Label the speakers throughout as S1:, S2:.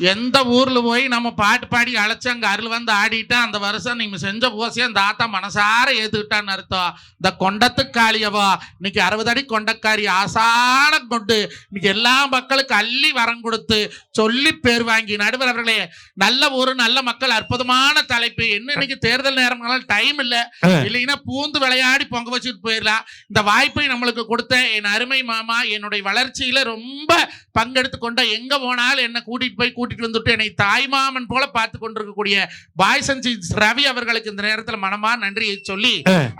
S1: எந்த ஊர்ல போய் நம்ம பாட்டு பாடி அழைச்சு அங்க அருள் வந்து ஆடிட்டா அந்த வருஷம் நீங்க செஞ்ச பூசையை அந்த ஆத்தா மனசார ஏத்துக்கிட்டான்னு அர்த்தம். இந்த கொண்டத்து காளியவா இன்னைக்கு அறுபது அடி கொண்டக்காரி ஆசான கொண்டு இன்னைக்கு எல்லா மக்களுக்கு அள்ளி வரம் கொடுத்து சொல்லி பேர் வாங்கி நடுவர் அவர்களே நல்ல ஊரு நல்ல மக்கள் அற்புதமான தலைப்பு. என்ன இன்னைக்கு தேர்தல் நேரம் டைம் இல்ல. இல்லைன்னா பூந்து விளையாடி பொங்க வச்சுட்டு போயிடலாம். இந்த வாய்ப்பை நம்மளுக்கு கொடுத்த என் அருமை மாமா என்னுடைய வளர்ச்சியில ரொம்ப பங்கெடுத்து கொண்ட எங்க போனாலும் என்ன கூட்டிட்டு போய் கூட்டிட்டு வந்துட்டு என்னை தாய்மாமன் போல பார்த்து கொண்டிருக்கக்கூடிய பாய் சஞ்சி ரவி அவர்களுக்கு இந்த நேரத்துல மனமா நன்றியை சொல்லி.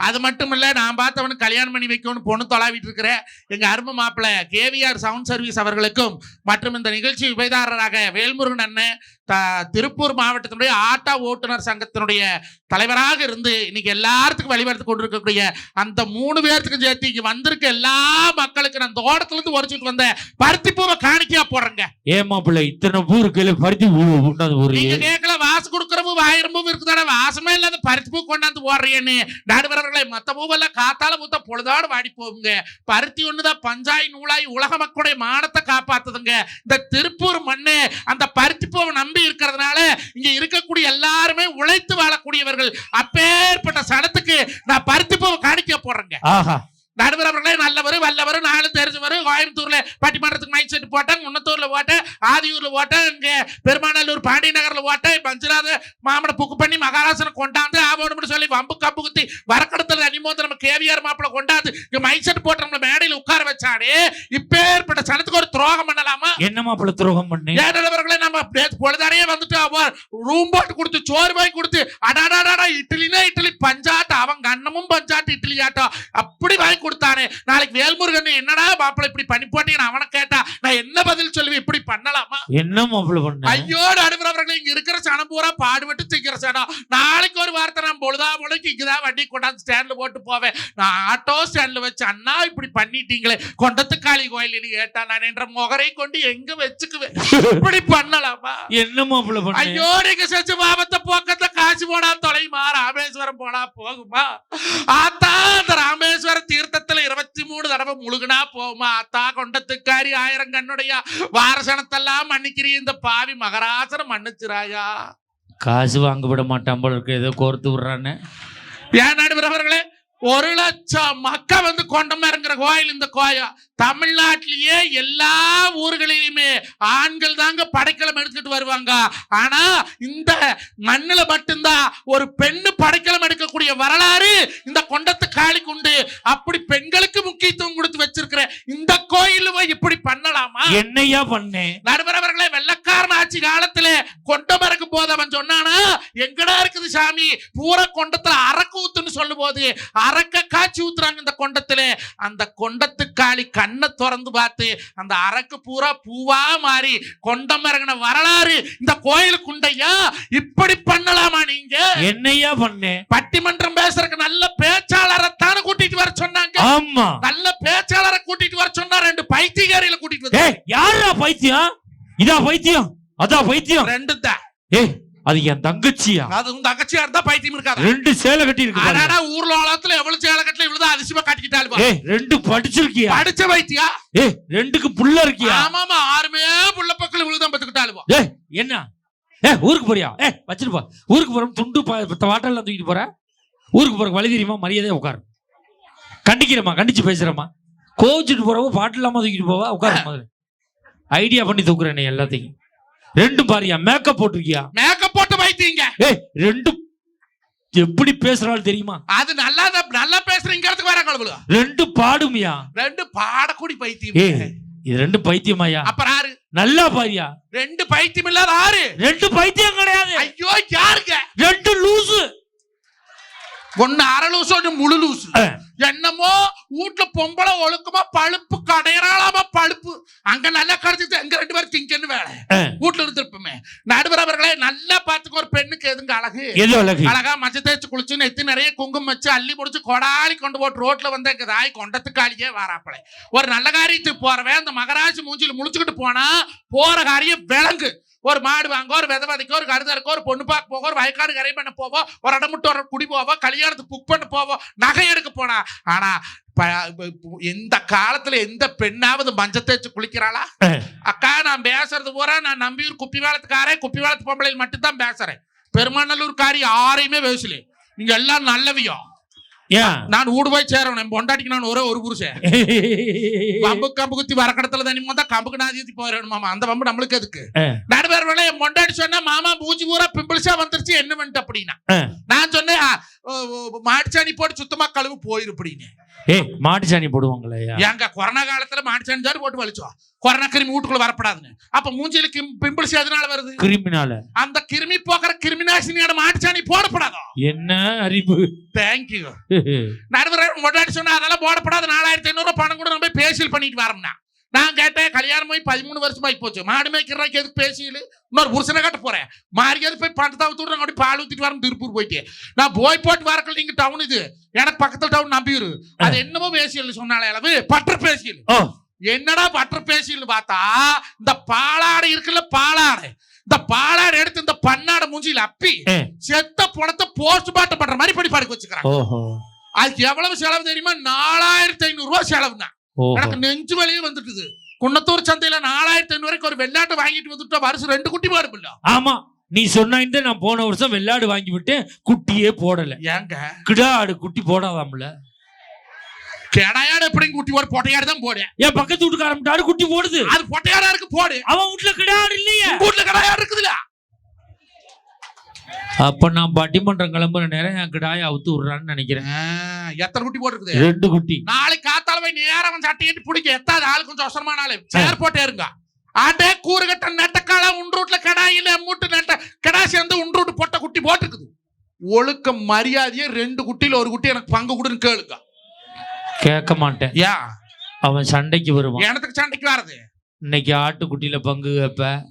S1: அது மட்டும் இல்ல நான் பார்த்தவனுக்கு கல்யாணம் பண்ணி வைக்கணும்னு பொண்ணு தொலாவிட்டு இருக்கிற எங்க அருமை மாப்பிள்ள கேவிஆர் சவுண்ட் சர்வீஸ் அவர்களுக்கும் மற்றும் இந்த நிகழ்ச்சி உபயதாரராக வேல்முருகன் அண்ணன் த- திருப்பூர் மாவட்டத்தினுடைய ஆட்டோ ஓட்டுநர் சங்கத்தினுடைய தலைவராக இருந்து இன்னைக்கு எல்லாத்துக்கும் வழிபடுத்து கொண்டிருக்கக்கூடிய அந்த மூணு பேர்த்துக்கும் சேர்த்து இங்க வந்திருக்க எல்லா மக்களுக்கு நான் தோட்டத்துல இருந்து உரைச்சிட்டு வந்த பருத்தி பூவை காணிக்கையா போடுறேங்க.
S2: ஏன் மாப்பிள்ள இத்தனை பூ இருக்குல்ல பருத்தி பூ கொண்டாந்து ஒரு
S1: நீங்க கேட்கல காசு கொடுக்குறவும் ஆயிரம் பூ இருக்குதாடா? வாசமே இல்லாத பருத்தி பூ கொண்டாந்து போடுறேன்னு நடுவரர்களை மற்ற பூவெல்லாம் காத்தால பூத்த பொழுதோடு வாடி போகுங்க. பருத்தி ஒண்ணுதான் பஞ்சாய் நூலாய் உலக மக்களுடைய மானத்தை காப்பாத்துதுங்க. இந்த திருப்பூர் மண்ணு அந்த பருத்தி பூவை நம்பி இருக்கிறதுனால இங்க இருக்கக்கூடிய எல்லாருமே உழைத்து வாழக்கூடியவர்கள். அப்பேற்பட்ட சனத்துக்கு நான் பருத்தி பூவை காணிக்க போடுறேங்க
S2: ஆஹா.
S1: நடுவர் அவர்களே நல்லவர் வல்லவர் நாலு தெரிஞ்சவர் கோயம்புத்தூர்ல பட்டிமன்றத்துக்கு மைக் செட் போட்டேன் முன்னத்தூர்ல போட்டேன் ஆதியூர்ல போட்டேன் இங்க பெருமாநல்லூர் பாண்டிய நகர்ல போட்டேன் பஞ்சராத மாமனை புக்கு பண்ணி மகாராசனை கொண்டாந்து ஆவோடும்னு சொல்லி வம்பு கம்பு குத்தி வரக்கடத்துல அனிமோந்து நம்ம கேவிஆர் மாப்பிள கொண்டாந்து இங்க மைக் செட் போட்டு நம்மள மேடையில உட்கார வச்சானே இப்பேற்பட்ட சனத்துக்கு ஒரு துரோகம் பண்ணலாமா?
S2: என்ன மாப்பிள்ள துரோகம் பண்ணி?
S1: ஏழவர்களே நம்ம பொழுதாரையே வந்துட்டு அவன் ரூம் போட்டு கொடுத்து சோறு வாங்கி கொடுத்து அடாடாடா இட்லினா இட்லி பஞ்சாட்டம் அவங்க அண்ணமும் பஞ்சாட்டு இட்லி ஆட்டம் அப்படி வாங்கி கொடுத்தானே? நாளைக்கு வேல்முருகன் என்னடா மாப்பிள்ளை இப்படி பண்ணி போட்டீங்கன்னு அவனை கேட்டா நான் என்ன பதில் சொல்லுவேன்? இப்படி பண்ணலாமா?
S2: என்ன மாப்பிள்ள பண்ண?
S1: ஐயோ நடுவரவர்களே இங்க இருக்கிற சனம் பூரா பாடுபட்டு திங்கிற சனம் நாளைக்கு ஒரு வார்த்தை பொழுதா பொழுதுக்கு இங்கதான் வண்டி கொண்டாந்து ஸ்டாண்ட்ல போட்டு போவேன். நான் ஆட்டோ ஸ்டாண்ட்ல வச்சு அண்ணா இப்படி பண்ணிட்டீங்களே. கொண்டத்துக்காளி கோயில் கேட்டா நான் என்ற முகரை கொண்டு எங்க வச்சுக்குவேன்? இப்படி பண்ணலாமா?
S2: என்ன மாப்பிள்ள பண்ண
S1: ஐயோ நீங்க செஞ்ச பாபத்தை போக்கத்தை காசு போனா தொலையுமா ராமேஸ்வரம் போனா போகுமா? ஆத்தா அந்த ராமேஸ்வர தீர்த்தத்துல இருபத்தி மூணு தடவை முழுகுனா போகுமா? ஆத்தா கொண்டத்துக்காரி ஆயிரம் கண்ணுடைய. வாரசனத்தெல்லாம் மன்னிக்கிறீ இந்த பாவி மகராசனம் மன்னிச்சிராயா?
S2: காசு வாங்க விட மாட்டான் போல இருக்கு. ஏதோ கோர்த்து விடுறான்னு.
S1: ஏன் நடுவரவர்களே ஒரு லட்சம் மக்கள் வந்து கொண்டமா இருக்கிற கோயில் இந்த கோயில் தமிழ்நாட்டிலேயே எல்லா ஊர்களிலுமே ஆண்கள் தாங்க படைக்கலம் எடுத்துட்டு வருவாங்க. ஆனா இந்த மண்ணுல மட்டும்தான் ஒரு பெண்ணு படைக்கலம் எடுக்கக்கூடிய வரலாறு இந்த கொண்டத்து காளிக்கு உண்டு. அப்படி பெண்களுக்கு முக்கியத்துவம் கொடுத்து வச்சிருக்கிற இந்த கோயில் போய் இப்படி பண்ணலாமா?
S2: என்னையா பண்ணேன்
S1: நடுவரவர்களே வெள்ளக்காரன் ஆட்சி காலத்துல கொண்டமருக்கு போது அவன் சொன்னானா எங்கடா இருக்குது சாமி? பூரா கொண்டத்துல அரக்கு ஊத்துன்னு சொல்லும் போது அரக்க காய்ச்சி ஊத்துறாங்க இந்த கொண்டத்துல. அந்த கொண்டத்து காளி கண்ணை திறந்து பார்த்து அந்த அரக்கு பூரா பூவா மாறி கொண்டம் இறங்கின வரலாறு இந்த கோயிலுக்கு உண்டையா இப்படி பண்ணலாமா நீங்க?
S2: என்னையா பண்ணேன்
S1: பட்டிமன்றம் பேசுறதுக்கு நல்ல பேச்சாளரை தானே கூட்டிட்டு வர சொன்னாங்க.
S2: ஆமா.
S1: நல்ல பேச்சாளரை கூட்டிட்டு வர சொன்னா ரெண்டு பைத்தியகாரிகளை கூட்டிட்டு வந்து
S2: ஏய் யாரா பைத்தியம்? இதா பைத்தியம்? அதான் பைத்தியம்?
S1: ரெண்டு தான்
S2: ஏய் அது என் தங்கச்சியா?
S1: அது உங்க அகச்சியா இருந்தா பைத்தியம் இருக்காது?
S2: ரெண்டு சேலை கட்டி இருக்கு.
S1: ஆனா ஊர்ல உலகத்துல எவ்வளவு சேலக்கட்டுல இவ்வளவு அதிசயமா காட்டிக்கிட்டாலும்
S2: ஏய் ரெண்டு படிச்சிருக்கியா?
S1: படிச்ச வைத்தியா
S2: ஏய் ரெண்டுக்கு புள்ள இருக்கியா?
S1: ஆமாமா ஆறுமே புள்ள பக்கம் இவ்வளவுதான் பத்துக்கிட்டாலும்
S2: ஏய் என்ன? ஏ ஊருக்கு போறியா? ஏ வச்சிட்டு போ. ஊருக்கு போற துண்டு வாட்டர்ல தூக்கிட்டு போற? ஊருக்கு போற வழி தெரியுமா மரியாதையா உட்காரு. கண்டிக்கிறேம்மா கண்டிச்சு பேசுறேம்மா. கோவிச்சுட்டு போறவோ பாட்டு இல்லாம தூக்கிட்டு போவா? உட்காரு முதல்ல. ஐடியா பண்ணி தூக்குறேன் எல்லாத்தையும். ரெண்டும் பாரியா மேக்கப் போட்டிருக்கியா?
S1: மேக்கப் போட்டு வைத்தீங்க.
S2: ஏய் ரெண்டும் எப்படி பேசுறாள் தெரியுமா?
S1: அது நல்லா நல்லா பேசுறீங்க இடத்துக்கு வர கழுவுல
S2: ரெண்டு பாடுமியா.
S1: ரெண்டு பாடக்கூடி
S2: ஏய்
S1: பைத்தியம்.
S2: இது ரெண்டு பைத்தியமாயா
S1: அப்புறம் ஆறு.
S2: நல்லா பாரியா?
S1: ரெண்டு பைத்தியம் இல்லாத ஆறு.
S2: ரெண்டு பைத்தியம் கிடையாது.
S1: ஐயோ யாருங்க?
S2: ரெண்டு லூசு.
S1: ஒண்ணு அரை லூசு ஒண்ணு முழு லூசு. என்னமோ வீட்டுல பொம்பளை ஒழுக்கமா பழுப்பு கடையறாளாமா பழுப்பு. அங்க நல்லா கிடைச்சிட்டு எங்க ரெண்டு பேரும் திங்கன்னு வேலை. வீட்டுல இருந்திருப்போமே. நடுவர் அவர்களே நல்லா பாத்துக்க ஒரு பெண்ணுக்கு எதுங்க அழகு?
S2: அழகு?
S1: மஞ்சள் தேய்ச்சி குளிச்சு நெத்தி நிறைய குங்குமம் வச்சு அள்ளி முடிச்சு கொடாலி கொண்டு போட்டு ரோட்ல வந்து எங்க தாய் கொண்டத்துக்காளியே வாராப்பளே ஒரு நல்ல காரியத்துக்கு போறவன் அந்த மகராசி மூஞ்சில முழிச்சுக்கிட்டு போனா போற காரியம் விலங்கு. ஒரு மாடு வாங்க ஒரு விதை விதைக்க ஒரு கருதா இருக்க ஒரு பொண்ணு பார்க்க போக ஒரு வயக்காடு கரை பண்ண போவோம் ஒரு இடமுட்டு ஒரு குடி போவோம் கல்யாணத்துக்கு புக் பண்ண போவோம் நகை எடுக்க போனா. ஆனா எந்த காலத்துல எந்த பெண்ணாவது மஞ்ச தேய்ச்சு குளிக்கிறாளா. அக்கா நான் பேசுறது பூரா நான் நம்பியூர் குப்பி வேளத்துக்காரே குப்பி வேளத்து பொம்பளையில் மட்டும்தான் பேசுறேன். பெருமநல்லூர்காரி யாரையுமே பேசல. நீங்க எல்லாம் நல்லவியோ? நான் ஊடு போய் சேரணும். என் பொண்டாட்டிக்கு நான் ஒரே ஒரு புருஷன். கம்பு கம்பு குத்தி வரக்கடத்துல தனி மொத்தா கம்புக்கு நாதி போயிடணும் மாமா. அந்த பம்பு நம்மளுக்கு எதுக்கு?
S2: அஹ்.
S1: நடுவர் வேலை என் பொண்டாட்டி சொன்னா மாமா பூச்சி பூரா பிம்பிள்ஸா வந்துருச்சு என்ன பண்ணிட்டு அப்படின்னா. நான் சொன்னேன் "ஆ, ஓ, ஓ, மாட்டுச்சாணி போட்டு சுத்தமா கழுவு போயிரு அப்படின்னு.
S2: ஏய் மாட்டு சாணி போடுவாங்களே
S1: ஏங்க கொரோனா காலத்துல மாட்டுச்சாணி தான் போட்டு வலிச்சோம். கொரோனா கிருமி வீட்டுக்குள்ள வரப்படாதுன்னு. அப்ப மூஞ்சில பிம்பிள்ஸ் எதனால வருது?
S2: கிரிமினால.
S1: அந்த கிருமி போக்குற கிருமிநாசினியோட மாட்டுச்சாணி போடப்படாதோ?
S2: என்ன அறிவு?
S1: தேங்க்யூ நடுவர் முன்னாடி சொன்னா அதெல்லாம் போடப்படாது. நாலாயிரத்தி ஐநூறு பணம் கூட நம்ம போய் பேசியல் பண்ணிட்டு வரோம்னா நான் கேட்டேன் கல்யாணம் போய் பதிமூணு வருஷமா ஆகி போச்சு. மாடு மேய்க்கிறதுக்கு எதுக்கு பேசியல்? இன்னொரு புருஷனை கட்ட போறேன். மாறியாவது போய் பணத்தை அவுத்து விடுறாங்க அப்படி பால் ஊத்திட்டு வரேன் திருப்பூர் போயிட்டு. நான் போய் போட்டு வரக்கல நீங்க டவுன் இது. எனக்கு பக்கத்துல டவுன் நம்பியூர். அது என்னமோ பேசியல் சொன்னாலே அளவு. பற்ற பேசியல். என்னடா பற்ற பேசியல் பார்த்தா? இந்த பாலாடை இருக்குல்ல பாலாடை. இந்த பாலாடை எடுத்து இந்த பண்ணாடை மூஞ்சில அப்பி. செத்த பணத்தை போஸ்ட் மாட்டம் பண்ற மாதிரி படி படுக்க வச்சுக்கிறாங்க. அதுக்கு எவ்வளவு செலவு தெரியுமா? நாலாயிரத்தி ஐநூறு ரூபாய் செலவு தான் எனக்கு நெஞ்சு வலியே வந்துட்டுது. குன்னத்தூர் சந்தையில நாலாயிரத்தி ஐநூறு வரைக்கும் ஒரு வெள்ளாட்டு வாங்கிட்டு வந்துட்டா வருஷம் ரெண்டு குட்டி மாடு இல்ல
S2: ஆமா. நீ சொன்ன நான் போன வருஷம் வெள்ளாடு வாங்கி விட்டு குட்டியே போடல.
S1: ஏங்க?
S2: கிடா ஆடு குட்டி போடாதாம்ல.
S1: கெடையாடு எப்படி குட்டி போடு? பொட்டையாடு தான் போடு.
S2: என் பக்கத்து வீட்டுக்காரன் குட்டி போடுது.
S1: அது பொட்டையாடா இருக்கு போடு.
S2: அவன் வீட்டுல கிடா ஆடு இல்லையே
S1: வீட்டுல கடையாடு இருக்குதுல?
S2: அப்ப நான் பட்டிமன்றம் கிளம்புற நேரம் என் கிடாய அவுத்து விடுறான்னு நினைக்கிறேன்.
S1: எத்தனை குட்டி போட்டுருக்குது?
S2: ரெண்டு குட்டி.
S1: நாளைக்கு காத்தால போய் நேரம் சட்டையிட்டு பிடிக்க. எத்தாது? ஆளு கொஞ்சம் அவசரமான ஆளு. சேர் போட்டே இருங்க. ஆட்டே கூறுகட்ட நெட்டக்கால உண்ரூட்ல கடாயில மூட்டு நெட்ட கடா சேர்ந்து உண்ரூட்டு போட்ட குட்டி போட்டுருக்குது. ஒழுக்க மரியாதையே ரெண்டு குட்டியில ஒரு குட்டி எனக்கு பங்கு கொடுன்னு கேளுங்க.
S2: கேட்க மாட்டேன்.
S1: ஏன்
S2: அவன் சண்டைக்கு வருவான்.
S1: எனத்துக்கு சண்டைக்கு வரது
S2: இன்னைக்கு ஆட்டுக்குட்டியில பங்கு கேப்ப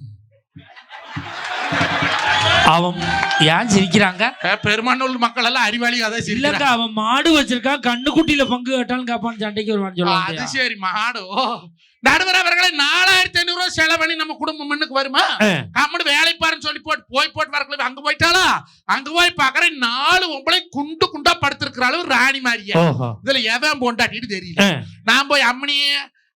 S2: அவன் ஏன் சிரிக்கிறாங்க?
S1: பெருமானூர் மக்கள் எல்லாம் அறிவாளி அதை
S2: இல்லங்க அவன் மாடு வச்சிருக்கான் கண்ணு குட்டியில பங்கு கேட்டாலும் கேப்பான் சண்டைக்கு வருவான்னு
S1: அது
S2: சொல்லுவாங்க
S1: சரி மாடு. நடுவர் அவர்களை நாலாயிரத்தி ஐநூறு ரூபாய் செலவு பண்ணி நம்ம குடும்பம் முன்னுக்கு வருமா? கம்மனு வேலை பாருன்னு சொல்லி போட்டு போய் போட்டு வரக்குள்ள அங்க போயிட்டாளா? அங்க போய் பாக்குறேன் நாலு ஒம்பளை குண்டு குண்டா படுத்திருக்கிற அளவு ராணி மாதிரியா. இதுல எவன் போண்டாட்டிட்டு தெரியல. நான் போய் அம்மனியே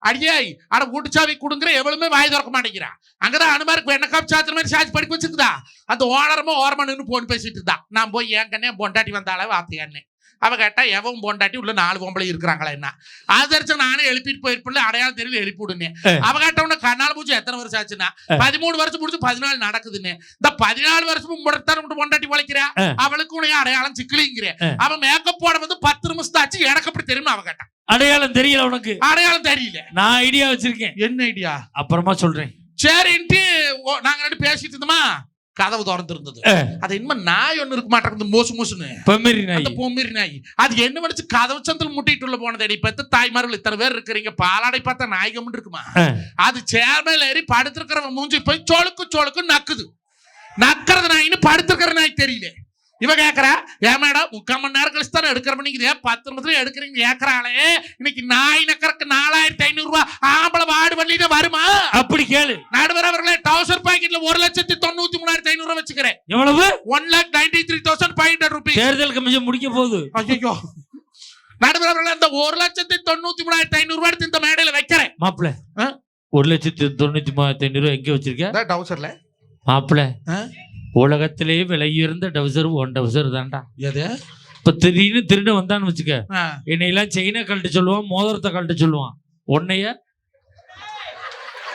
S1: அடியாய் ஆனா வீட்டுச்சாவி கொடுங்குற எவ்வளவுமே வாய் திறக்க மாட்டேங்கிறான் அங்கதான் அனுமாருக்கு என்ன காப்பு மாதிரி சாட்சி படிக்க வச்சிருக்குதா அந்த ஓனரமா ஓரமா நின்று போன் பேசிட்டு இருந்தா. நான் போய் என் கண்ணே பொண்டாட்டி வந்தாலே வார்த்தையான்னு அவ கேட்டா எவன் பொண்டாட்டி உள்ள நாலு பொம்பளை இருக்கிறாங்களா என்ன? ஆதரிச்சு நானே எழுப்பிட்டு போயிருப்பில்ல அடையாளம் தெரியல எழுப்பி விடுனேன்
S2: அஹ்.
S1: அவ கேட்ட உடனே கண்ணால் பூச்சி எத்தனை வருஷம் ஆச்சுன்னா. பதிமூணு வருஷம் முடிச்சு பதினாலு நடக்குதுன்னு. இந்த பதினாலு வருஷமும் முடத்தான மட்டும் பொண்டாட்டி உழைக்கிறா
S2: அஹ்.
S1: அவளுக்கு உனைய அடையாளம் சிக்கலிங்கிறேன். அவன் மேக்கப் போட வந்து பத்து நிமிஷம் ஆச்சு எனக்கு அப்படி தெரியுமா அவ கேட்டான்
S2: அடையாளம் தெரியல உனக்கு.
S1: அடையாளம் தெரியல.
S2: நான் ஐடியா வச்சிருக்கேன்.
S1: என்ன ஐடியா?
S2: அப்புறமா சொல்றேன்.
S1: சரின்ட்டு நாங்க ரெண்டு பேசிட்டு இருந்தோமா? கதவு திறந்து இருந்தது
S2: அஹ்.
S1: அது இன்னும் நாய் ஒண்ணு இருக்க மாட்டேங்குது மோசு மோசுன்னு.
S2: பெம்மரி நாய்.
S1: பொம்மிரி நாய். அது என்ன பண்ணிச்சு கதவு சந்தில் முட்டிட்டு உள்ள போனது. பெத்த தாய்மார்கள் இத்தனை பேர் இருக்கிறீங்க பாலாடை பார்த்தா நாய் இருக்குமா. அது சேர் மேல ஏறி படுத்திருக்கிறவன் மூஞ்சி போய் சொலுக்கு சொலுக்கு நக்குது. நக்கிறது நாயின்னு படுத்திருக்கிற நாய் தெரியல. இவ கேக்குறா ஏன் மேடம் முக்கால் மணி நேரம் கழிச்சு தானே எடுக்கிற பண்ணிக்குதே பத்து நிமிஷத்துல எடுக்கிறீங்க கேக்குறாளே. இன்னைக்கு நாய் நக்கறக்கு நாலாயிரத்தி ஐநூறு ரூபாய் ஆம்பளை வாடு வண்டிட்டு வருமா?
S2: அப்படி கேளு.
S1: நடுவர் அவர்களே டவுசர் பாக்கெட்ல ஒரு லட்சத்தி தொண்ணூத்தி மூணாயிரத்தி ஐநூறு ரூபாய் வச்சுக்கிறேன்.
S2: எவ்வளவு?
S1: One lakh ninety three thousand five hundred rupees
S2: தேர்தல் கமிஷன் முடிக்க போகுது.
S1: ஐயோ நடுவர் அவர்களே அந்த ஒரு லட்சத்தி தொண்ணூத்தி மூணாயிரத்தி ஐநூறு ரூபாய் எடுத்து இந்த மேடையில வைக்கிறேன்.
S2: மாப்பிள
S1: ஆ?
S2: ஒரு லட்சத்தி தொண்ணூத்தி மூவாயிரத்தி ஐநூறு ரூபாய் எங்க வச்சிருக்க?
S1: டவுசர்ல
S2: மாப்பிள
S1: ஆ?
S2: உலகத்திலே விலையுயர்ந்த டவுசர் ஒன் டவுசர் தான்டா.
S1: எது?
S2: இப்ப திடீர்னு திருட வந்தான்னு வச்சுக்க. என்னையெல்லாம் செயினை கழட்ட சொல்லுவான் மோதிரத்தை கழட்ட சொல்லுவான். உன்னைய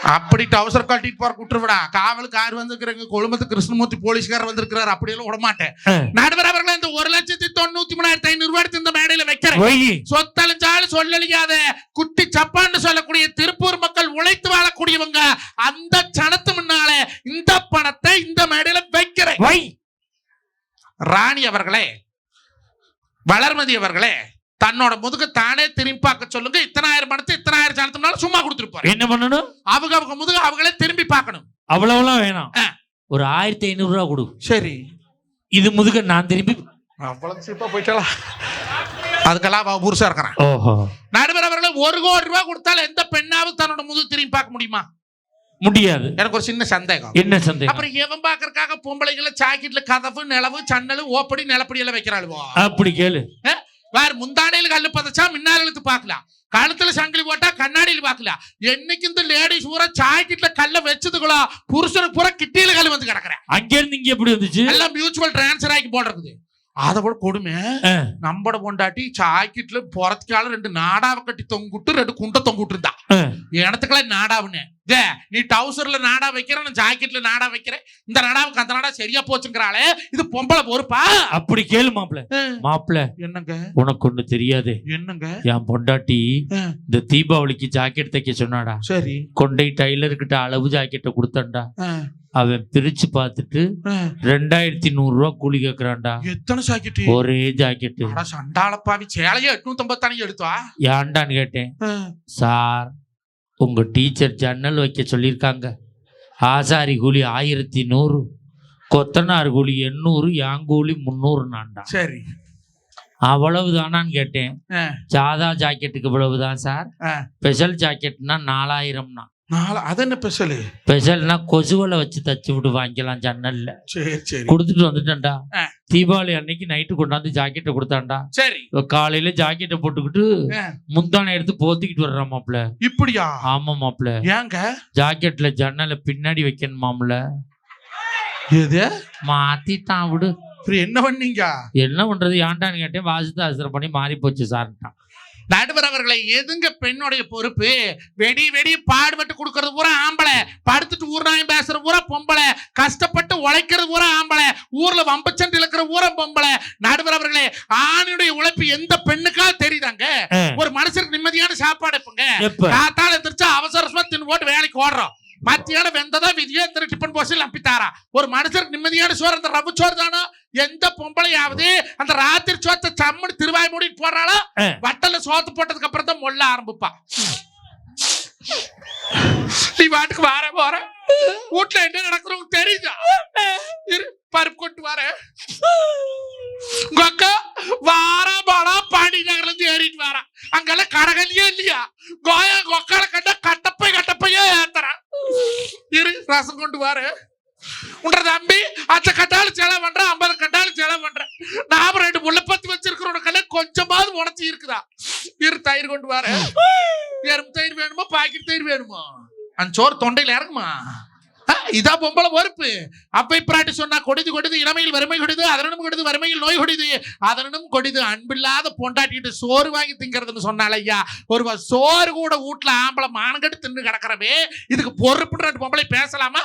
S1: அப்படி டவுசர் கழட்டிட்டு போற விட்டுருவிடா காவலுக்கு ஆறு வந்திருக்கிறங்க கொழும்பத்து கிருஷ்ணமூர்த்தி போலீஸ்காரர் வந்திருக்கிறார் அப்படியெல்லாம் விட மாட்டேன்.
S2: ஆ.
S1: நடுவர் அவர்களே இந்த ஒரு லட்சத்தி தொண்ணூத்தி மூணாயிரத்தி ஐநூறு ரூபாய் இந்த மேடையில வைக்கிறேன். சொத்தழிஞ்சாலும் சொல்லலியாத குட்டி சப்பான்னு சொல்லக்கூடிய திருப்பூர் மக்கள் உழைத்து வாழக்கூடியவங்க அந்த சனத்து முன்னால இந்த பணத்தை இந்த மேடையில
S2: ஒய்
S1: ராணி அவர்களே வளர்மதி அவர்களே தன்னோட முதுகு தானே திரும்பி பார்க்க சொல்லுங்க இத்தனாயிரம் பணத்தை இத்தனாயிரம் சனத்துனால சும்மா கொடுத்துருப்பாரு
S2: என்ன பண்ணணும்?
S1: அவங்க அவங்க முதுகு அவங்களே திரும்பி பார்க்கணும்.
S2: அவ்வளவுலாம் வேணாம். ஒரு ஆயிரத்தி ஐநூறு ரூபா கொடு.
S1: சரி.
S2: இது முதுக நான் திரும்பி
S1: அவ்வளவு சீப்பா போயிட்டாளா? அதுக்கெல்லாம் அவ புருஷா இருக்கிறான்.
S2: ஓஹோ.
S1: நடுவர் அவர்களே ஒரு கோடி ரூபாய் கொடுத்தாலும் எந்த பெண்ணாவது தன்னோட முதுகு திரும்பி பார்க்க முடியுமா?
S2: முடியாது.
S1: எனக்கு ஒரு சின்ன சந்தேகம்.
S2: என்ன சந்தேகம்?
S1: அப்புறம் எவன் பாக்குறதுக்காக பொம்பளைகளை ஜாக்கெட்ல கதவு நிலவு சன்னல் ஓப்படி நிலப்படி எல்லாம் வைக்கிறாளுவோ?
S2: அப்படி கேளு.
S1: வேற முந்தானையில கல்லு பதச்சா முன்னால இழுத்து பார்க்கலாம். கழுத்துல சங்கிலி போட்டா கண்ணாடியில பார்க்கலாம். என்னைக்கு இந்த லேடிஸ் பூரா சாக்கெட்ல கல்ல வச்சதுங்களோ புருஷனுக்கு பூரா கிட்டியில கல் வந்து கிடக்குறேன்.
S2: அங்க இருந்து இங்க எப்படி வந்துச்சு?
S1: எல்லாம் மியூச்சுவல் டிரான்ஸ்ஃபர் ஆகி போடுறது அதை விட கொடுமை. நம்மட பொண்டாட்டி சாக்கெட்ல புறத்துக்கால ரெண்டு நாடாவை கட்டி தொங்குட்டு ரெண்டு குண்டை தொங்குட்டு இருந்தா. எனத்துக்கெல்லாம் நாடாவுன்னு? டே நீ டவுசர்ல நாடா வைக்கிற நான் ஜாக்கெட்ல நாடா வைக்கிறேன். இந்த நாடாவுக்கு அந்த நாடா சரியா போச்சுங்கிறாளே. இது பொம்பளை பொறுப்பா?
S2: அப்படி கேளு மாப்பிள. மாப்பிள
S1: என்னங்க?
S2: உனக்கு ஒண்ணு தெரியாது.
S1: என்னங்க?
S2: என் பொண்டாட்டி. இந்த தீபாவளிக்கு ஜாக்கெட் தைக்க சொன்னாடா.
S1: சரி.
S2: கொண்டை டைலர்கிட்ட அளவு ஜாக்கெட்டை கொடுத்தான்டா.
S1: ஆ,
S2: அவன் பிரிச்சு பார்த்துட்டு. ரெண்டாயிரத்தி நூறு ரூபா கூலி கேக்குறான்டா.
S1: எத்தனை ஜாக்கெட்டு
S2: ஒரே ஜாக்கெட்டு
S1: அட சண்டாளப்பாவி சேலையே எட்நூத்தி ஐம்பத்தானே எடுத்தா?
S2: ஏன்டான்னு கேட்டேன். சார் உங்க டீச்சர் ஜன்னல் வைக்க சொல்லியிருக்காங்க. ஆசாரி கூலி ஆயிரத்தி நூறு கொத்தனார் கூலி எண்ணூறு என் கூலி முந்நூறு நான்டா
S1: சரி.
S2: அவ்வளவுதானான்னு கேட்டேன். சாதா ஜாக்கெட்டுக்கு இவ்வளவுதான் சார். ஸ்பெஷல் ஜாக்கெட்னா நாலாயிரம்னா.
S1: நாலு அது என்ன ஸ்பெஷலு
S2: ஸ்பெஷல்னா கொசுவலை வச்சு தச்சு விட்டு வாங்கிக்கலாம் ஜன்னல்ல.
S1: சரி சரி.
S2: கொடுத்துட்டு வந்துட்டேன்டா. தீபாவளி அன்னைக்கு நைட்டு கொண்டாந்து ஜாக்கெட்டை கொடுத்தான்டா.
S1: சரி.
S2: காலையில ஜாக்கெட்டை போட்டுக்கிட்டு. முந்தானை எடுத்து போத்திக்கிட்டு வர்றான் மாப்ள
S1: இப்படியா?
S2: ஆமா மாப்ள
S1: ஏங்க?
S2: ஜாக்கெட்ல ஜன்னலை பின்னாடி வைக்கணுமாம்ல
S1: எது?
S2: மாத்திட்டான் விடு.
S1: என்ன பண்ணீங்க?
S2: என்ன பண்றது? ஏன்டான்னு கேட்டேன் வாசித்து அசரம் பண்ணி மாறி போச்சு சார்ட்டான்
S1: நடுவர் அவர்களை எதுங்க பெண்ணுடைய பொறுப்பு? வெடி வெடி பாடுபட்டு கொடுக்கறது பூரா ஆம்பளை. படுத்துட்டு ஊர்நாயம் பேசுற பூரா பொம்பளை. கஷ்டப்பட்டு உழைக்கிறது பூரா ஆம்பளை. ஊர்ல வம்பச்சண்டு இழுக்கிற பூரா பொம்பளை. நடுவர் அவர்களே ஆணுடைய உழைப்பு எந்த பெண்ணுக்கா தெரியுதாங்க? ஒரு மனுஷனுக்கு நிம்மதியான சாப்பாடு எப்பங்க?
S2: எப்ப?
S1: காத்தால எந்திரிச்சா அவசர அவசரமா தின்னு போட்டு வேலைக்கு ஓடுறோம். மத்தியானம் வெந்ததா விதியே திரு டிஃபன் பாக்ஸில் நம்பித்தாரா ஒரு மனுஷருக்கு நிம்மதியான சோறு அந்த ரவு சோறு தானோ? எந்த பொம்பளையாவது அந்த ராத்திரி சோத்தை சம்முன்னு திருவாய் மூடிட்டு போடுறாளோ
S2: ஆ.
S1: வட்டல்ல சோத்து போட்டதுக்கு அப்புறம் தான் மொல்ல ஆரம்பிப்பா. நீ வாட்டுக்கு வார போற. வீட்டுல என்ன நடக்கிறவங்க தெரியுதா? இரு பருப்பு கொண்டு வர உங்க அக்கா வாரா பாடா பாண்டி நகர்ல இருந்து ஏறிட்டு வாரா. அங்கெல்லாம் கடகல்லையே இல்லையா? கோயா கொக்கால கட்ட கட்டப்பை கட்டப்பையே ஏத்துறான் இரு ரசம் கொண்டு வர உன்ற தம்பி அச்ச கட்டாலு செலவு பண்ற ஐம்பது கட்டாலு செலவு பண்ற நாம ரெண்டு முள்ள பத்து வச்சிருக்கிறவனுக்கெல்லாம் கொஞ்சமாவது உணர்ச்சி இருக்குதா? இரு தயிர் கொண்டு வர எறும்பு தயிர் வேணுமா? பாக்கெட் தயிர் வேணுமா? அந்த சோறு தொண்டையில இறங்குமா? இதான் பொம்பளை பொறுப்பு அப்பை பிராட்டி சொன்னா கொடிது கொடிது இளமையில் வறுமை கொடிது அதனும் கொடிது வறுமையில் நோய் கொடிது. அதனும் கொடிது அன்பில்லாத பொண்டாட்டிட்டு சோறு வாங்கி திங்கிறதுன்னு சொன்னால ஐயா ஒரு சோறு கூட வீட்டுல ஆம்பளை மானங்கட்டு தின்னு கிடக்குறவே இதுக்கு பொறுப்புன்ற பொம்பளை பேசலாமா.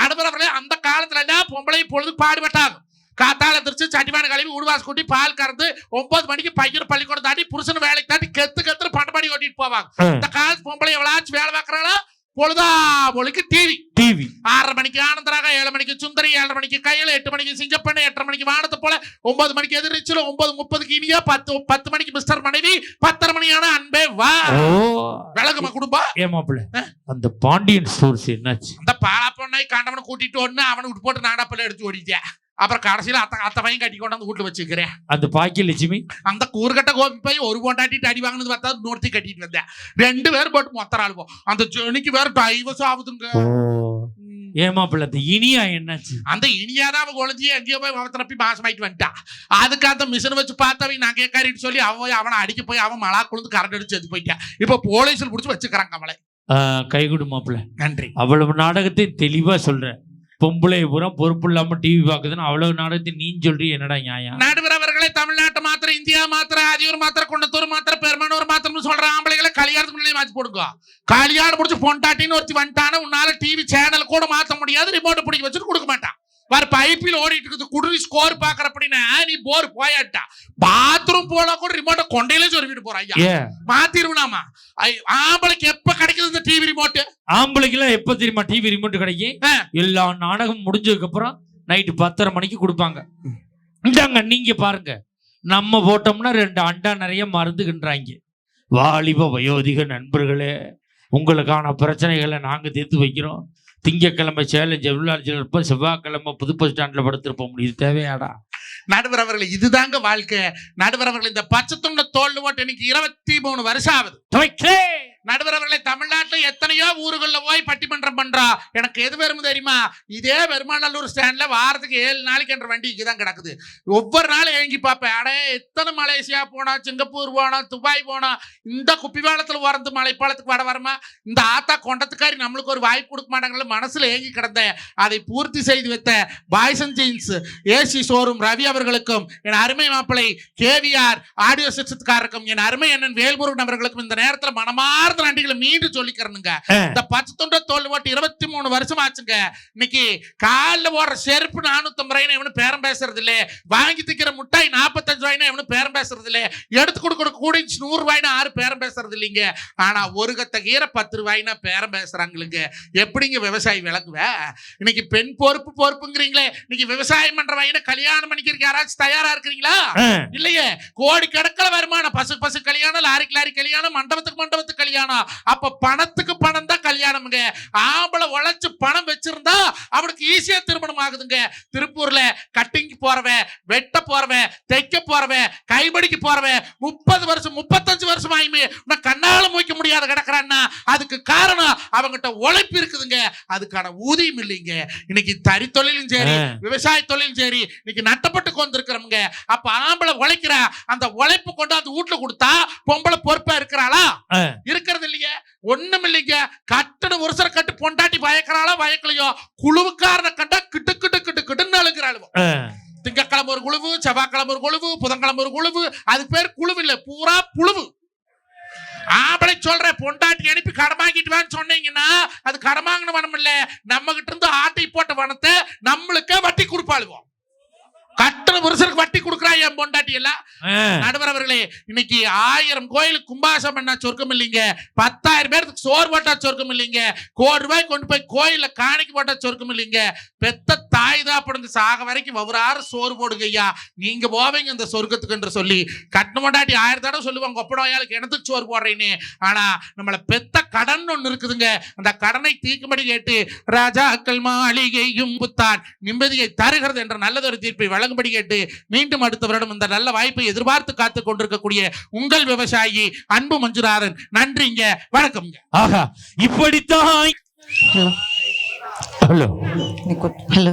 S1: நடுவரவர்களே அந்த காலத்துல பொம்பளை பொழுது பாடுபட்டாங்க. காத்தால திருச்சி சட்டிமான கழுவி உடுவாசு கூட்டி பால் கறந்து ஒன்பது மணிக்கு பையன் பள்ளிக்கூடம் தாண்டி புருஷன் வேலைக்கு தாண்டி கெத்து கெத்து பண்டபாடி ஓட்டிட்டு போவாங்க. இந்த காலத்து பொம்பளை எவ்வளாச்சும் வேலை பார்க்கறாளோ? பொழுதா பொழுக்கு டிவி
S2: டிவி
S1: ஆறரை மணிக்கு ஆனந்தராக ஏழு மணிக்கு சுந்தரி ஏழரை மணிக்கு கையில எட்டு மணிக்கு சிங்கப்பண்ணு எட்டரை மணிக்கு வானத்தை போல ஒன்பது மணிக்கு எதிர்ச்சில ஒன்பது முப்பதுக்கு இனியா பத்து பத்து மணிக்கு மிஸ்டர் மனைவி பத்தரை மணியான அன்பே வா. விளக்குமா குடும்பம்
S2: ஏமாப்பிள்ள அந்த பாண்டியன் ஸ்டோர்ஸ் என்னாச்சு?
S1: அந்த பாலா பொண்ணை கண்டவனை கூட்டிட்டு ஒண்ணு அவனை விட்டு போட்டு நாடாப்பல்ல எடுத்து ஓடிட்டேன் அப்புறம் கடைசியில அத்த அத்த பையன் கட்டி கொண்டாந்து வீட்டுல வச்சுக்கிறேன்.
S2: அந்த பாக்கிய லட்சுமி?
S1: அந்த கூறுகட்ட கோபி போய் ஒரு பொண்டாட்டிட்டு அடி வாங்கினது பார்த்தா நோர்த்தி கட்டிட்டு வந்தேன். ரெண்டு பேரும் போட்டு மொத்தம் ஆளுவோம் அந்த ஜெனிக்கு வேற டைவர்ஸ் ஆகுதுங்க.
S2: ஓ.
S1: ம்.
S2: ஏமாப்பிள்ள அந்த இனியா என்னாச்சு?
S1: அந்த இனியாதான் அவ குழந்தைய எங்கேயோ போய் அவன் தரப்பி மாசமாயிட்டு வந்துட்டா. அதுக்கு அந்த மிஷின் வச்சு பார்த்தவன் நான் கேட்காரின்னு சொல்லி அவன் அவனை அடிக்க போய் அவன் மலா குழுந்து கரண்ட் அடிச்சு செத்து போயிட்டான். இப்போ போலீஸில் பிடிச்சி வச்சுக்கிறாங்க அவளை.
S2: கை மாப்பிள்ள
S1: நன்றி.
S2: அவ்வளவு நாடகத்தை தெளிவா சொல்றேன் பொம்பளை பூரா பொறுப்பு இல்லாம டிவி பாக்குதுன்னு அவ்வளவு நாடகத்தை நீ சொல்றீ என்னடா நியாயம்?
S1: நடுவர் அவர்களை தமிழ்நாட்டு மாத்திரம் இந்தியா மாத்திரம் ஆதியூர் மாத்திரம் குண்டத்தூர் மாத்திரம் பெருமனூர் மாத்திரம் சொல்ற ஆம்பளைகளை கல்யாணத்துக்கு முன்னாடி மாத்தி போடுங்க. கல்யாணம் முடிச்சு பொண்டாட்டின்னு ஒருத்தி வந்துட்டான உன்னால டிவி சேனல் கூட மாத்த முடியாது ரிமோட் பிடிக்க வச்சுட்டு கொடுக்க மாட்டான். வர பைப்பில் ஓடிட்டு இருக்குது குடுவி ஸ்கோர் பாக்குற அப்படின்னா நீ போர் போயாட்டா? பாத்ரூம் போனா கூட ரிமோட்டை கொண்டையில சொருவிட்டு போற ஐயா. மாத்திருவனாமா? ஆம்பளைக்கு எப்ப கிடைக்குது இந்த டிவி ரிமோட்
S2: ஆம்பளைக்கு எல்லாம் எப்ப தெரியுமா டிவி ரிமோட் கிடைக்கும். எல்லா நாடகம் முடிஞ்சதுக்கு அப்புறம் நைட்டு பத்தரை மணிக்கு கொடுப்பாங்க. இந்தாங்க நீங்க பாருங்க. நம்ம போட்டோம்னா ரெண்டு அண்டா நிறைய மருந்துகின்றாங்க. வாலிப வயோதிக நண்பர்களே உங்களுக்கான பிரச்சனைகளை நாங்க தீர்த்து வைக்கிறோம். திங்கக்கிழமை சேலம் ஜெவலாட்சியில் இருப்போம் செவ்வாய்க்கிழமை புது பஸ் ஸ்டாண்ட்ல படுத்திருப்போம். இது தேவையாடா?
S1: நடுவர் அவர்கள் இதுதாங்க வாழ்க்கை. நடுவர் அவர்கள் இந்த பச்சை துண்ட தோல் ஓட்டு எனக்கு இருபத்தி மூணு வருஷம் ஆகுது. நடுவர் அவர்களை தமிழ்நாட்டுல எத்தனையோ ஊர்களில் போய் பட்டிமன்றம் பண்றோம் எனக்கு எது வரும் தெரியுமா? இதே பெருமாநல்லூர் ஸ்டாண்ட்ல வாரத்துக்கு ஏழு நாளைக்கு என்ற வண்டி தான் கிடக்குது. ஒவ்வொரு நாளும் ஏங்கி பார்ப்பேன். அடே எத்தனை மலேசியா போனோம் சிங்கப்பூர் போனோம் துபாய் போனோம் இந்த குப்பிவாளத்தில் உறந்து மலைப்பாலத்துக்கு வட வரமா? இந்த ஆத்தா கொண்டத்துக்காரி நம்மளுக்கு ஒரு வாய்ப்பு கொடுக்க மாட்டாங்கள மனசுல ஏங்கி கிடந்தேன். அதை பூர்த்தி செய்து வைத்த boys and jeans AC showroom Ravi அவர்களுக்கும் என் அருமை மாப்பிளை கேவிஆர் ஆடியோ சிஸ்டத்துக்காரருக்கும் என் அருமை அண்ணன் வேல்முருகன் அவர்களுக்கும் இந்த நேரத்தில் மனமார்ந்த நன்றிகளை மீண்டும் சொல்லிக்கிறேனுங்க. இந்த பச்சை தொண்டை தோல் போட்டு இருபத்தி மூணு வருஷம் ஆச்சுங்க. இன்னைக்கு காலில் ஓடுற செருப்பு நானூத்தி ரூபாய்னு எவனும் பேரம் பேசுறது இல்ல வாங்கி திக்கிற முட்டாய் நாற்பத்தஞ்சு ரூபாய்னு எவனும் பேரம் பேசுறது இல்ல எடுத்து கொடுக்குற கூடிச்சு நூறு ரூபாய்னு யாரும் பேரம் பேசுறது இல்லைங்க ஆனா ஒரு கத்த கீரை பத்து ரூபாய்னா பேரம் பேசுறாங்களுங்க. எப்படிங்க விவசாயி விளக்குவ? இன்னைக்கு பெண் பொறுப்பு பொறுப்புங்கிறீங்களே. இன்னைக்கு விவசாயம் பண்ற பையனை கல்யாணம் பண்ணிக்கிறதுக்கு யாராச்சும் தயாரா இருக்கிறீங்களா? இல்லையே. கோடி கணக்கில் வருமானம். பசு பசு கல்யாணம் லாரிக்கு லாரி கல்யாணம் மண்டபத்துக்கு மண்டபத்துக்கு முதலாளியானா அப்ப பணத்துக்கு கல்யாணம்ங்க. ஆம்பளை உழைச்சு பணம் வச்சிருந்தா அவனுக்கு ஈஸியா திருமணம் ஆகுதுங்க. திருப்பூர்ல கட்டிங் போறவன் வெட்ட போறவன் தைக்க போறவன் கைபடிக்கு போறவன் முப்பது வருஷம் முப்பத்தஞ்சு வருஷம் ஆயுமே நான் கண்ணால மூய்க்க முடியாத கிடக்குறான்னா அதுக்கு காரணம் அவங்கிட்ட உழைப்பு இருக்குதுங்க. அதுக்கான ஊதியம் இல்லைங்க. இன்னைக்கு தறி தொழிலும் சரி விவசாய தொழிலும் சரி இன்னைக்கு நட்டப்பட்டு கொண்டிருக்கிறவங்க. அப்ப ஆம்பளை உழைக்கிறா அந்த உழைப்பு கொண்டாந்து வீட்டுல கொடுத்தா பொம்பளை பொறுப்பா இருக்கிறாளா. இருக்கிறது இல்லையே ஒண்ணும் இல்லைங்க. பயக்கிறாளா பயக்கலையோ குழுவுக்காரனை கண்டா கிட்டு கிட்டு கிட்டு கிட்டுன்னு அழுகிறாளுவோ. திங்கக்கிழமை ஒரு குழுவு செவ்வாய்க்கிழமை ஒரு குழுவு புதன்கிழமை ஒரு குழுவு அதுக்கு பேர் குழுவு இல்ல பூரா புழுவு. ஆம்பளை சொல்ற பொண்டாட்டி அனுப்பி கடமாக்கிட்டு வான்னு சொன்னீங்கன்னா அது கடமாங்கின வனம் இல்ல நம்ம கிட்ட இருந்து ஆட்டை போட்ட வனத்தை நம்மளுக்கே வட்டி கொடுப்பாளுவோம் கட்டண புருஷருக்கு வட்டி கொடுக்குறா என் பொண்டாட்டி எல்லாம். நடுவர் அவர்களே இன்னைக்கு ஆயிரம் கோயிலுக்கு கும்பாசம் பண்ணா சொர்க்கம் இல்லைங்க. பத்தாயிரம் பேருக்கு சோறு போட்டா சொர்க்கம் இல்லைங்க. கோடி ரூபாய் கொண்டு போய் கோயில்ல காணிக்கு போட்டா சொர்க்கம் இல்லைங்க. பெத்த தாய் தான் சாக வரைக்கும் ஒவ்வொரு சோறு போடுங்க ஐயா. நீங்க போவீங்க இந்த சொர்க்கத்துக்கு என்று சொல்லி. கட்டண மாட்டாட்டி ஆயிரம் தடவை சொல்லுவாங்க ஒப்படையாளுக்கு எனத்துக்கு சோறு போடுறேன்னு? ஆனா நம்மள பெத்த கடன் ஒண்ணு இருக்குதுங்க. அந்த கடனை தீர்க்கும்படி கேட்டு ராஜாக்கள் மாளிகையும் புத்தான் நிம்மதியை தருகிறது என்ற நல்லதொரு தீர்ப்பை வழங்கும்படி கேட்டு மீண்டும் அடுத்த வருடம் இந்த நல்ல வாய்ப்பை எதிர்பார்த்து காத்துக் கொண்டிருக்கக்கூடிய உங்கள் விவசாயி அன்பு மஞ்சுநாதன். நன்றிங்க வணக்கம்ங்க
S2: ஆஹா இப்படித்தான். Hello
S3: hello